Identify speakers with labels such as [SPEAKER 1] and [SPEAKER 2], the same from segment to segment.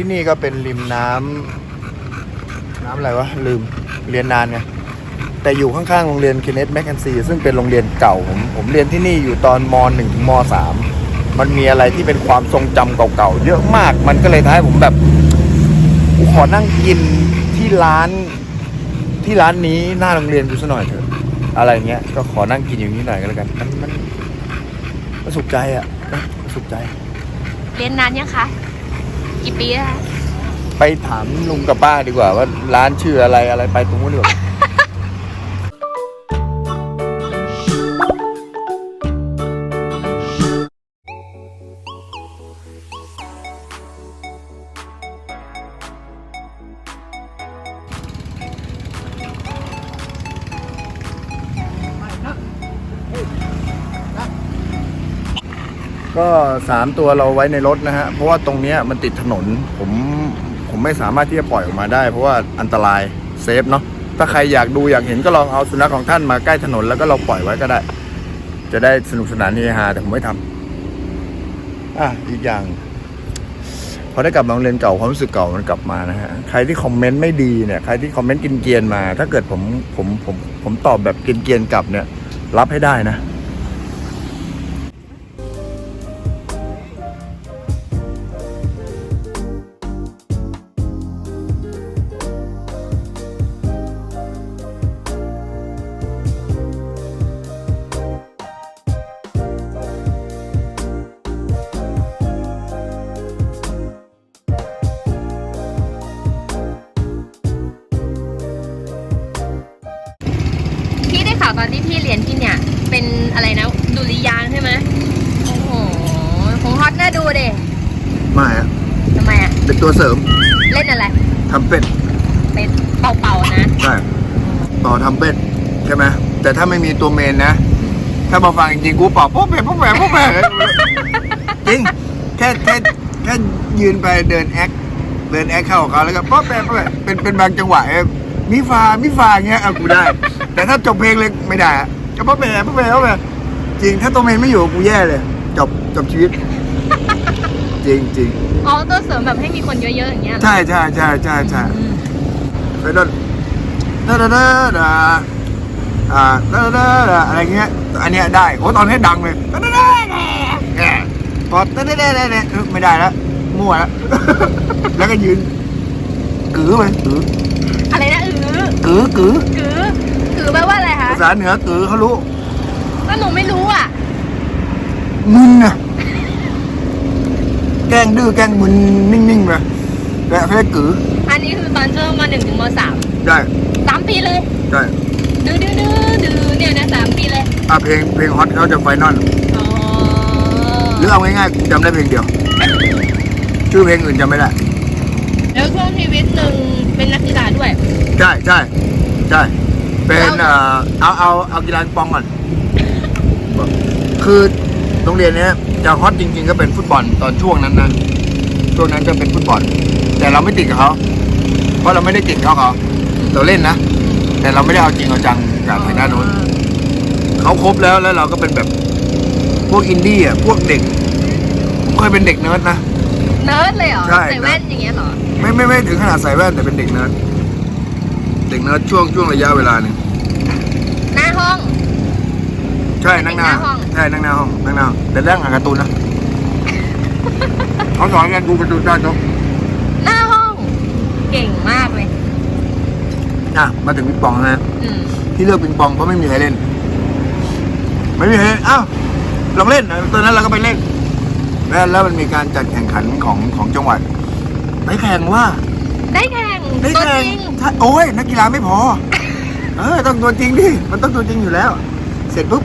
[SPEAKER 1] ที่นี่ก็เป็นริมน้ำน้ำอะไรวะ ลืมเรียนนานไงแต่อยู่ข้างๆโรงเรียนเคนเนตแมคแคนซีซึ่งเป็นโรงเรียนเก่าผมผมเรียนที่นี่อยู่ตอนมหนึ่งถึงมสามมันมีอะไรที่เป็นความทรงจำเก่าๆเยอะมากมันก็เลยทำให้ผมแบบขอนั่งกินที่ร้านที่ร้านนี้หน้าโรงเรียนดูซะหน่อยเถอะอะไรเงี้ยก็ขอนั่งกินอยู่นี้หน่อยก็แล้วกันมันมันสุขใจอะนะสุขใจ
[SPEAKER 2] เรียนนานยังคะ กี่ปีแล้วคะ
[SPEAKER 1] ไปถามลุงกับป้าดีกว่าว่าร้านชื่ออะไรอะไรไปตรงนู้นดีกว่า ก็สามตัวเราไว้ในรถนะฮะ เพราะว่าตรงเนี้ยมันติดถนน ผมผมไม่สามารถที่จะปล่อยออกมาได้ เพราะว่าอันตรายเซฟเนาะถ้าใครอยากดูอยากเห็นก็ลองเอาสุนัขของท่านมาใกล้ถนนแล้วก็เราปล่อยไว้ก็ได้ จะได้สนุกสนานเฮฮาแต่ผมไม่ทำอะอีกอย่างพอได้กลับมาโรงเรียนเก่าความรู้สึกเก่ามันกลับมานะฮะใครที่คอมเมนต์ไม่ดีเนี่ยใครที่คอมเมนต์กินเกียนมา ถ้าเกิดผมผมผมผมตอบแบบกินเกียนกลับเนี่ย รับให้ได้นะา
[SPEAKER 2] วตอนที่พี่เรียนที่เนี่ย เป็นอะไรนะดุริยางค์ใช่ไหมโอ้โหคงฮอตน่าดูเด้
[SPEAKER 1] ไม่อะ
[SPEAKER 2] ทำไมอะ
[SPEAKER 1] เป็นตัวเสริม
[SPEAKER 2] เล่นอะไร
[SPEAKER 1] ทำเป็ด
[SPEAKER 2] เป็นเป่าๆนะ
[SPEAKER 1] ใช่ต่อทำเป็ดใช่ไหมแต่ถ้าไม่มีตัวเมนนะ ถ้ามาฟังจริงๆกูเป่าปุ๊บแปะปุ๊บแปะปุ๊บแปะจริงแค่แค่แค่ยืนไปเดินแอคเดินแอคเข้ากับเขาแล้วก็ปุ๊บแปะปุ๊บแปะเป็นเป็นบางจังหวะเอ้ย มิฟามิฟาเงี้ยเอากูได้ แต่ถ้าจบเพลงเลยไม่ได้อะก็ปุ๊บแปะปุ๊บแปะปุ๊บแปะจริง ถ้าตัวเมนไม่อยู่กูแย่เลย จบจบชีวิต จริงจริง
[SPEAKER 2] อ๋อตัวเสริมแบบให้มีคนเยอะๆอย่างเงี้ยเหรอ
[SPEAKER 1] ใช่ใช่ใช่ใช่ใช่
[SPEAKER 2] อืม
[SPEAKER 1] ไปโดนดาดาดาดาอ่าดาดาดาอะไรเงี้ย อันเนี้ยได้โอ้ตอนนี้ดังเลยดาดาดาดาแหมพอดาดาดาดาดาเออไม่ได้แล้วมั่วแล้วแล้วก็ยืนกือไปกือ
[SPEAKER 2] อะไรนะเออ
[SPEAKER 1] กือกือ
[SPEAKER 2] ถือถือแปลว่าอะไรคะ
[SPEAKER 1] ภาษาเหนือกือเขารู้
[SPEAKER 2] ก็หนูไม่รู้อะ
[SPEAKER 1] มึนน่ะ แกล้งดื้อแกล้งมึนนิ่งๆไปและเพื่อกือ
[SPEAKER 2] อันนี้คือตอนช่วงมหนึ่งถึงมสาม
[SPEAKER 1] ได้
[SPEAKER 2] สามปีเลย
[SPEAKER 1] ได้
[SPEAKER 2] ดื้อดื้อดื้อดื้อเนี่ยนะสามปีเลย
[SPEAKER 1] อะเพลงเพลงฮอตเขาจะไฟนอล
[SPEAKER 2] อ๋อ
[SPEAKER 1] หรือเอาง่ายๆกูจำได้เพลงเดียว ชื่อเพลงอื่นจำไม่ได้
[SPEAKER 2] แล้วช่วงชีวิตหนึ่ง เป็นนักกีฬาด้วย
[SPEAKER 1] ใช่ใช่ใช่เป็น
[SPEAKER 2] เรา
[SPEAKER 1] เอ่อเอาเอาเอากีฬาปิงปองก่อน คือโรงเรียนเนี้ยจะฮอตจริง ๆ ก็เป็นฟุตบอลตอนช่วงนั้นนะช่วงนั้นจะเป็นฟุตบอล แต่เราไม่ติดกับเขาเพราะเราไม่ได้เก่งเท่าเขาเราเล่นนะแต่เราไม่ได้เอาจริงเอาจังกับทางด้านโน้นเขาครบแล้วแล้วเราก็เป็นแบบพวกอินดี้อะพวกเด็กผมเคยเป็นเด็กเนิร์ดนะ
[SPEAKER 2] เนิร์ดเลยเหรอ
[SPEAKER 1] ใช่
[SPEAKER 2] ใส่แว่นอย่างเงี้ยเหรอ
[SPEAKER 1] ไม่ไม่ไม่ถึงขนาดใส่แว่นแต่เป็นเด็กเนิร์ดเด็กเนิร์ดช่วงช่วงระยะเวลาหนึ่ง
[SPEAKER 2] หน้าห้อง
[SPEAKER 1] ใช่นั่งหน้า
[SPEAKER 2] เด็กหน้าห้อง
[SPEAKER 1] ใช่นั่งหน้าห้องนั่งหน้าห้องแต่แรกอ่านการ์ตูนนะเขาสอนกันดูการ์ตูนได้จบ
[SPEAKER 2] หน้าห้องเก่งมากเลย
[SPEAKER 1] อะมาถึงปิงปองนะ
[SPEAKER 2] อืม
[SPEAKER 1] ที่เลือกปิงปองเพราะไม่มีใครเล่น ไม่มีใครเล่นอ้าวลองเล่นนะตอนนั้นเราก็ไปเล่นแล้วแล้วมันมีการจัดแข่งขันของของจังหวัด ไปแข่งว่า
[SPEAKER 2] ได้แข่ง
[SPEAKER 1] ได้
[SPEAKER 2] ตัว
[SPEAKER 1] แข่ง
[SPEAKER 2] จริง
[SPEAKER 1] ถ้าโอ้ยนักกีฬาไม่พอ เออต้องตัวจริงดิ มันต้องตัวจริงอยู่แล้ว เสร็จปุ๊บ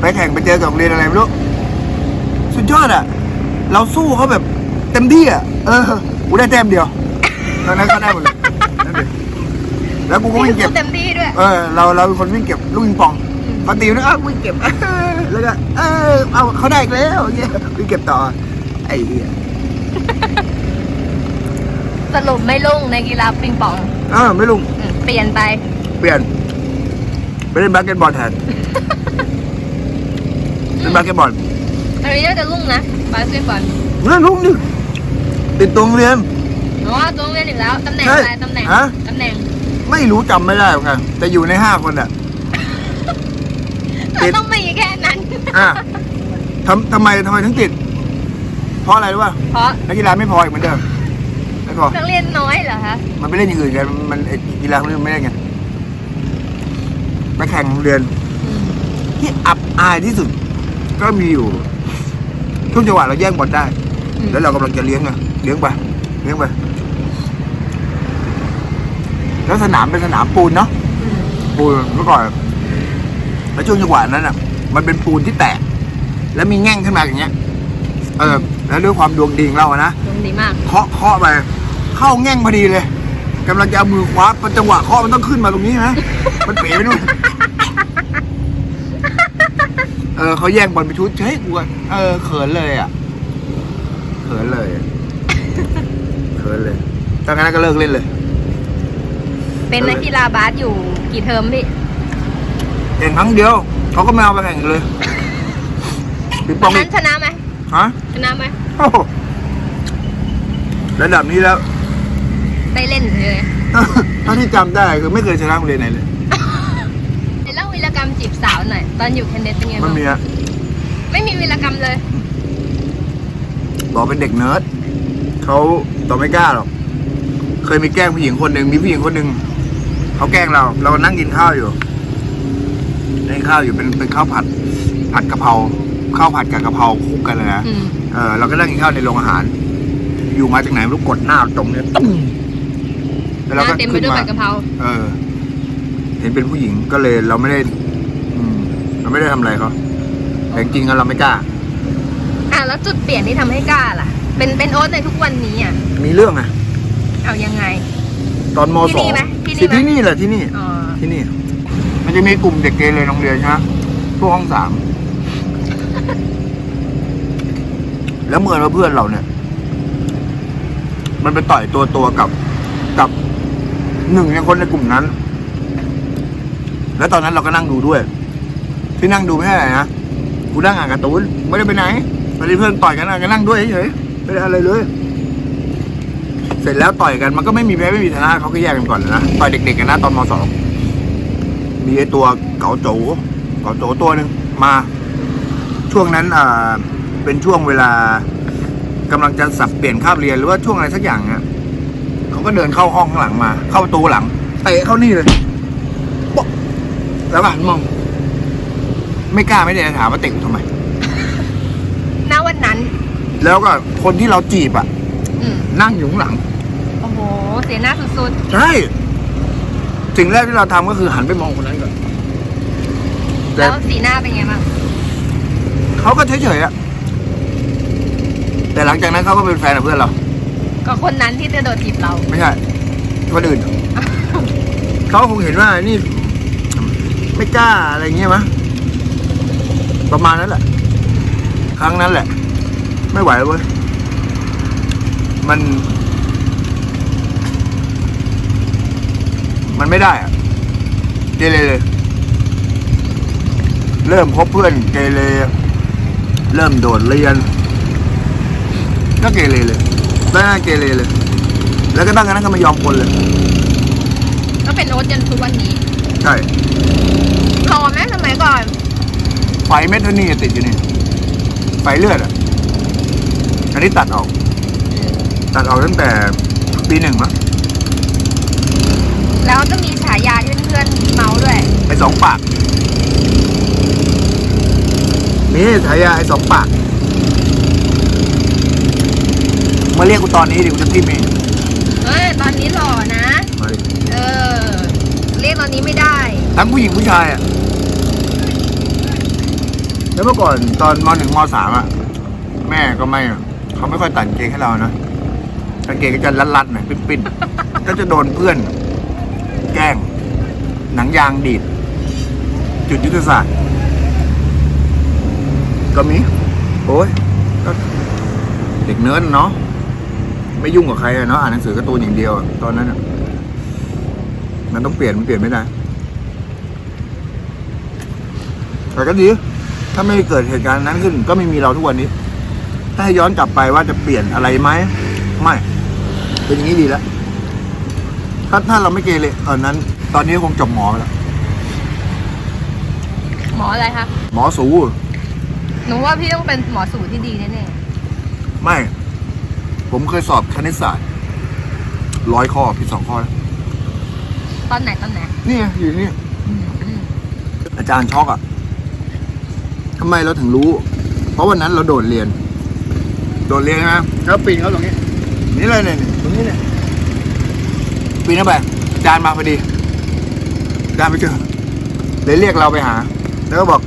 [SPEAKER 1] ไปแข่งไปเจอกับโรงเรียนอะไรไม่รู้ สุดยอดอะ เราสู้เขาแบบเต็มที่อะ เออ กูได้แต้มเดียวตอนนั้นก็ได้หมดเลยนั่นเองแล้วกูก็วิ่งเก็บ
[SPEAKER 2] เต็มที่ด้วย
[SPEAKER 1] เออเราเราเป็นคนวิ่งเก็บลูกปิงปองพอตีนะอ้าววิ่งเก็บ แล้วก็เออเอาเขาได้อีกแล้วอย่างเงี้ยวิ่งเก็บต่อไอ้เหี้ย
[SPEAKER 2] สรุปไม่ลุ่งในกีฬาปิงปอง
[SPEAKER 1] อ้าวไม่ลุง
[SPEAKER 2] อืมเปลี่ยนไป
[SPEAKER 1] เปลี่ยนไปเล่นบาสเกตบอลแทนเล่นบาสเกตบอล
[SPEAKER 2] อันนี้น่าจะลุ่งนะบาสเกตบอล
[SPEAKER 1] เล่นลุงดิติดตัวโรงเรียน
[SPEAKER 2] อ๋อตัวโรงเรียนอีกแล้วตำแหน่ง
[SPEAKER 1] ใช่
[SPEAKER 2] อะไรตำแหน่ง
[SPEAKER 1] ฮะ
[SPEAKER 2] ตำแหน่ง
[SPEAKER 1] ไม่รู้จำไม่ได้เหมือนกันแต่อยู่ในห้าคนอะ ติด
[SPEAKER 2] ต้องมีแค่นั้น
[SPEAKER 1] อะทำทำไมทำไมถึงติด เพราะอะไรรู้ป่ะ
[SPEAKER 2] เพราะ
[SPEAKER 1] นักกีฬาไม่พออีกเหมือนเดิม ไม่พอ
[SPEAKER 2] นักเรียนน้อยเหรอคะ
[SPEAKER 1] มันไปเล่นอย่างอื่นกันมันไอ้กีฬาคนนี้มันไม่ได้ไงไปแข่งโรงเรียน
[SPEAKER 2] อืม
[SPEAKER 1] ที่อับอายที่สุด ก็มีอยู่ช่วงจังหวะเราแย่งบอลได้
[SPEAKER 2] อืม
[SPEAKER 1] แล้วเรากำลังจะเลี้ยงไงเลี้ยงไปเลี้ยงไปแล้วสนามเป็นสนามปูนเนาะ
[SPEAKER 2] อืม
[SPEAKER 1] ปูนเมื่อก่อนแล้วช่วงจังหวะนั้นอะ มันเป็นปูนที่แตกแล้วมีแง่งขึ้นมาอย่างเงี้ย เออ แล้วด้วยความดวงดีของเราอะนะ
[SPEAKER 2] ตรงดีมาก
[SPEAKER 1] เคาะเคาะไป เข้าแง่งพอดีเลยกำลังจะเอามือคว้ามันจังหวะเคาะมันต้องขึ้นมาตรงนี้นะมันเป๋ไปนู่นเออเขาแย่งบอลไปชุดเฮ้ยกูอะเออเขินเลยอะเขินเลยเขินเลยตั้งนั้นก็เลิกเล่นเลย
[SPEAKER 2] เป็นนักกีฬาบาสอยู่กี่เทอมพี่
[SPEAKER 1] เองครั้งเดียวเขาก็ไม่เอาไปแข่งอีกเลยปิงป
[SPEAKER 2] วั
[SPEAKER 1] อนง
[SPEAKER 2] นั้
[SPEAKER 1] อี
[SPEAKER 2] น
[SPEAKER 1] ก
[SPEAKER 2] ชนะไหม
[SPEAKER 1] ฮะ
[SPEAKER 2] ชนะไหม
[SPEAKER 1] โอ้โหระดับนี้แล้ว
[SPEAKER 2] ได้เล่นเลย
[SPEAKER 1] เท่าที่จำได้คือไม่เคยชนะโรงเรียนไหนเลย
[SPEAKER 2] เล่าวีรกรรมจีบสาวหน่อย ตอนอยู่เคนเดสเป็นไง
[SPEAKER 1] มัน
[SPEAKER 2] บ้าง
[SPEAKER 1] มีอะ
[SPEAKER 2] ไม่มีวีรกรรมเลย
[SPEAKER 1] บอกเป็นเด็กเนิร์ดเขาต่อไม่กล้าหรอก เคยมีแกล้งผู้หญิงคนหนึ่งมีผู้หญิงคนหนึ่งเขาแกล้งเรา เรานั่งกินข้าวอยู่นั่งกินข้าวอยู่เป็นเป็นข้าวผัด ผัดกะเพราข้าวผัดกับกะเพราคลุกกันเลยนะ
[SPEAKER 2] อืม
[SPEAKER 1] เออเราก็นั่งกินข้าวในโรงอาหาร อยู่มาจากไหนไม่รู้กดหน้าตรงเนี้ยตึ้ง แล้ว
[SPEAKER 2] ห
[SPEAKER 1] เราก็
[SPEAKER 2] น้าเต็มไป
[SPEAKER 1] ขึ้น
[SPEAKER 2] ด้วย
[SPEAKER 1] มา
[SPEAKER 2] ผัดกะเพรา
[SPEAKER 1] เออ เห็นเป็นผู้หญิงก็เลยเราไม่ได้ อืม เราไม่ได้ทำอะไรเขาแต่จริงๆอะเราไม่กล้า
[SPEAKER 2] อะแล้วจุดเปลี่ยนที่ทำให้กล้าล่ะ เป็นเป็นโอ๊ตในทุกวันนี้อะ
[SPEAKER 1] มีเรื่องอะ
[SPEAKER 2] เอายังไง
[SPEAKER 1] ตอนม
[SPEAKER 2] ที่
[SPEAKER 1] สอ
[SPEAKER 2] นี่
[SPEAKER 1] ง
[SPEAKER 2] ไหมที่นี่ไหม
[SPEAKER 1] ที่นี่แหละที่นี่
[SPEAKER 2] อ๋อ
[SPEAKER 1] ที่นี่ มันจะมีกลุ่มเด็กเกเรโรงเรียนใช่ไหมพวกห้องสาม แล้วเมื่อว่าเพื่อนเราเนี่ย มันไปต่อยตัวตัวกับกับ หนึ่งในคนในกลุ่มนั้น แล้วตอนนั้นเราก็นั่งดูด้วย ที่นั่งดูไม่ใช่อะไรนะกูนั่งอ่านการ์ตูนไม่ได้ไปไหนตอนนี้เพื่อนต่อยกันอะก็นั่งด้วยเฉยๆไม่ได้อะไรเลย เสร็จแล้วต่อยกันมันก็ไม่มีแพ้ไม่มีชนะเขาก็แยกกันก่อนนะต่อยเด็กๆกันนะตอนมสองมีไอตัวเก๋าโจเก๋าโจตัวหนึ่งมา ช่วงนั้นอ่าเป็นช่วงเวลากำลังจะสับเปลี่ยนคาบเรียนหรือว่าช่วงอะไรสักอย่างเนี่ย เขาก็เดินเข้าห้องข้างหลังมา เข้าประตูหลังเตะเข้านี่เลยป๊อกแล้วก็หันมอง ไม่กล้าไม่ได้ถามว่าเตะกูทำไม
[SPEAKER 2] ณวันนั้น
[SPEAKER 1] แล้วก็คนที่เราจีบอะ
[SPEAKER 2] อืม
[SPEAKER 1] นั่งอยู่ข้างหลัง
[SPEAKER 2] โอ้โห เสียหน้าสุด
[SPEAKER 1] ใช่สิ่งแรกที่เราทำก็คือหันไปมองคนนั้นก่อน
[SPEAKER 2] ๆ
[SPEAKER 1] แต่
[SPEAKER 2] แล้วสีหน้าเป็นไงบ้าง
[SPEAKER 1] เขาก็เฉยๆอะแต่หลังจากนั้นเขาก็เป็นแฟนกับเพื่อนเรา
[SPEAKER 2] ก็คนนั้นที่จะโดดจีบเรา
[SPEAKER 1] ไม่ใช่คนอื่น เขาคงเห็นว่านี่ ไม่กล้าอะไรเงี้ยมั้ยประมาณนั้นแหละ ครั้งนั้นแหละ ไม่ไหวแล้วเว้ยมัน มันไม่ได้อะเกเรเลย เริ่มคบเพื่อนเกเรเริ่มโดดเรียนก็เกเรเลย แล้วน่าเกเรเลย แล้วก็ตั้งกันนั้นก็ไม่ยอมคนเลย
[SPEAKER 2] ก็เป็นโอ๊ตจนทุกวันนี้
[SPEAKER 1] ใช่
[SPEAKER 2] รอไหมสมัยก่อน
[SPEAKER 1] ไฟเม็ดเท่านี้ติดอยู่นี่ ไฟเลือดอะ อันนี้ตัดออก ตัดออกตั้งแต่ปีหนึ่งมั้ง
[SPEAKER 2] แล้วก็มีฉายาที่เพื่อนๆเมาด้วย
[SPEAKER 1] ไอ้สองปาก นี่ฉายาไอ้สองปาก มาเรียกกูตอนนี้ดิกูจะทิมเอง
[SPEAKER 2] เอ้ยตอนนี้หล่อนะ
[SPEAKER 1] มาดิ
[SPEAKER 2] เออ เรียกตอนนี้ไม่ได้
[SPEAKER 1] ทั้งผู้หญิงผู้ชายอะ แล้วเมื่อก่อนตอนมหนึ่งมสามอะ แม่ก็ไม่เขาไม่ค่อยตัดกางเกงให้เรานะกางเกงก็จะรัดๆหน่อยปิ้นๆ ก็จะโดนเพื่อน แกล้ง หนังยางดีด จุดยุทธศาสตร์ ก็มี โอ้ยก็เด็กเนิร์ดเนาะ ไม่ยุ่งกับใครอะเนาะอ่านหนังสือการ์ตูนอย่างเดียวอะตอนนั้นอะมันต้องเปลี่ยนมันเปลี่ยนไม่ได้แต่ก็ดีถ้าไม่เกิดเหตุการณ์นั้นขึ้น ก็ไม่มีเราทุกวันนี้ ถ้าให้ย้อนกลับไปว่าจะเปลี่ยนอะไรไหมไม่เป็นอย่างนี้ดีแล้วถ้าถ้าเราไม่เกเรเออนั้น ตอนนี้คงจบหมอไปแล้ว
[SPEAKER 2] หมออะไรคะ
[SPEAKER 1] หมอสู
[SPEAKER 2] หนูว่าพี่ต้องเป็นหมอสูที่ดีแน่
[SPEAKER 1] ไม่ ผมเคยสอบคณิตศาสตร์ร้อยข้อผิดสองข้อนะ
[SPEAKER 2] ๆตอนไหนตอนไหน
[SPEAKER 1] นี่ไงอยู่นี่
[SPEAKER 2] อืมอืม
[SPEAKER 1] อาจารย์ช็อกอะทำไมเราถึงรู้ เพราะวันนั้นเราโดดเรียน โดดเรียนใช่ไหมแล้วปีนเขาตรงนี้ นี่เลยเนี่ยตรงนี้เนี่ยปีนเข้าไปอาจารย์มาพอดีอาจารย์ไปเจอเลยเรียกเราไปหา แล้วก็บอก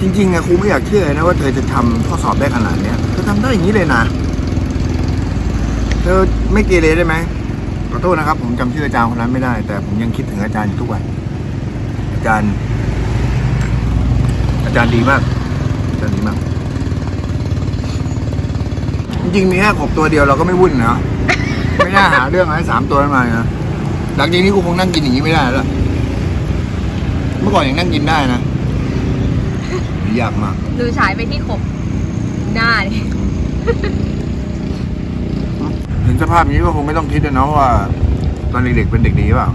[SPEAKER 1] จริงๆอะครูไม่อยากเชื่อนะว่าเธอจะทำข้อสอบได้ขนาดเนี้ยเธอทำได้อย่างนี้เลยนะ เธอไม่เกเรได้ไหมขอโทษนะครับ ผมจำชื่ออาจารย์คนนั้นไม่ได้ แต่ผมยังคิดถึงอาจารย์อยู่ทุกวัน อาจารย์ อาจารย์ดีมาก อาจารย์ดีมาก จริงๆมีแค่กบตัวเดียวเราก็ไม่วุ่นนะไม่น่าหาเรื่องอะไรสามตัวนั้นมานะหลังจากนี้กูคงนั่งกินอย่างนี้ไม่ได้แล้วเมื่อก่อนยังนั่งกินได้นะยากมาก
[SPEAKER 2] ดูฉายไปที่ขบหน้าดิ
[SPEAKER 1] เห็นสภาพนี้ก็คงไม่ต้องคิดนะเนาะว่า ตอนเด็กๆเป็นเด็กดีเปล่า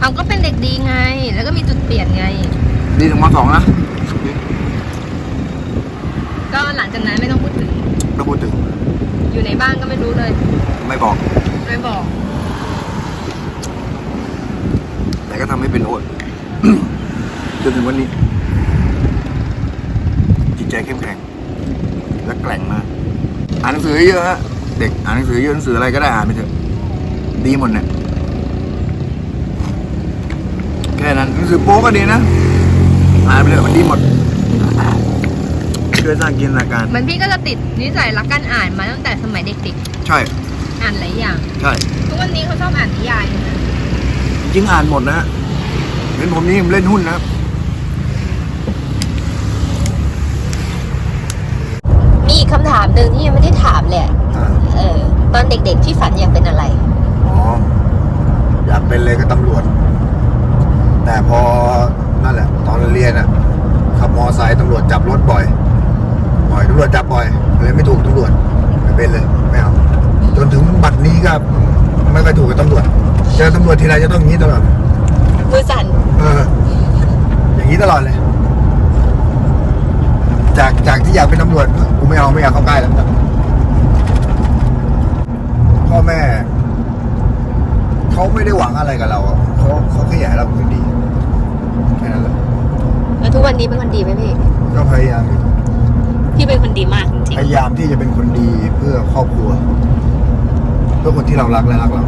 [SPEAKER 2] เอาก็เป็นเด็กดีไง แล้วก็มีจุดเปลี่ยนไง
[SPEAKER 1] ดีถึงมสองนะ
[SPEAKER 2] ก็หลังจากนั้นไม่ต้องพูดถึง
[SPEAKER 1] ถ้าพูดถึง
[SPEAKER 2] อยู่ในบ้านก็ไม่รู้เลย
[SPEAKER 1] ไม่บอก
[SPEAKER 2] ไม่บอก
[SPEAKER 1] แต่ก็ทำให้เป็นโอด จนถึงวันนี้ จิตใจเข้มแข็ง และแกร่งมาก อ่านหนังสือเยอะฮะ เด็กอ่านหนังสือเยอะหนังสืออะไรก็ได้อ่านไปเถอะ ดีหมดเนี่ยแค่นั้นหนังสือโป๊ก็ดีนะอ่านไปเถอะมันดีหมดช่วยสร้างจินตนาการ
[SPEAKER 2] มันพี่ก็จะติดนิสัยรักการอ่านมาตั้งแต่สมัยเด็ก
[SPEAKER 1] ใช่
[SPEAKER 2] ๆ อ่านหลายอย่าง
[SPEAKER 1] ใช่
[SPEAKER 2] ทุกวันนี้เขาชอบอ่านนิยายนะ
[SPEAKER 1] จริงอ่านหมดนะฮะเห็นผมนี่ผมเล่นหุ้นนะ
[SPEAKER 2] มีอีกคำถามหนึ่งที่ยังไม่ได้ถามเลยอะ
[SPEAKER 1] อ่า
[SPEAKER 2] เออตอน เด็กๆ พี่ฝันอยากเป็นอะไร
[SPEAKER 1] อ๋อ อยากเป็นเลยก็ตำรวจ แต่พอนั่นแหละ ตอนเรียนอะขับมอไซค์ตำรวจจับรถบ่อย บ่อยตำรวจจับบ่อยเลยไม่ถูกตำรวจไม่เป็นเลยไม่เอาจนถึงบัดนี้ก็ไม่ค่อยถูกกับตำรวจเจอตำรวจทีไรจะต้องอย่างนี้ตลอด
[SPEAKER 2] มือสั่น
[SPEAKER 1] เออ อย่างนี้ตลอดเลย จากจากที่อยากเป็นตำรวจกูไม่เอาไม่อยากเข้าใกล้แล้ว พ่อแม่เขาไม่ได้หวังอะไรกับเราอะเขาเขาแค่อยากให้เราเป็นคนดีแค่นั้นแหละ
[SPEAKER 2] แล้วทุกวันนี้เป็นคนดีไหมพี่
[SPEAKER 1] ก็พยายาม
[SPEAKER 2] พี่เป็นคนดีมากจริง
[SPEAKER 1] พยายามที่จะเป็นคนดีเพื่อครอบครัว เพื่อคนที่เรารักและรักเรา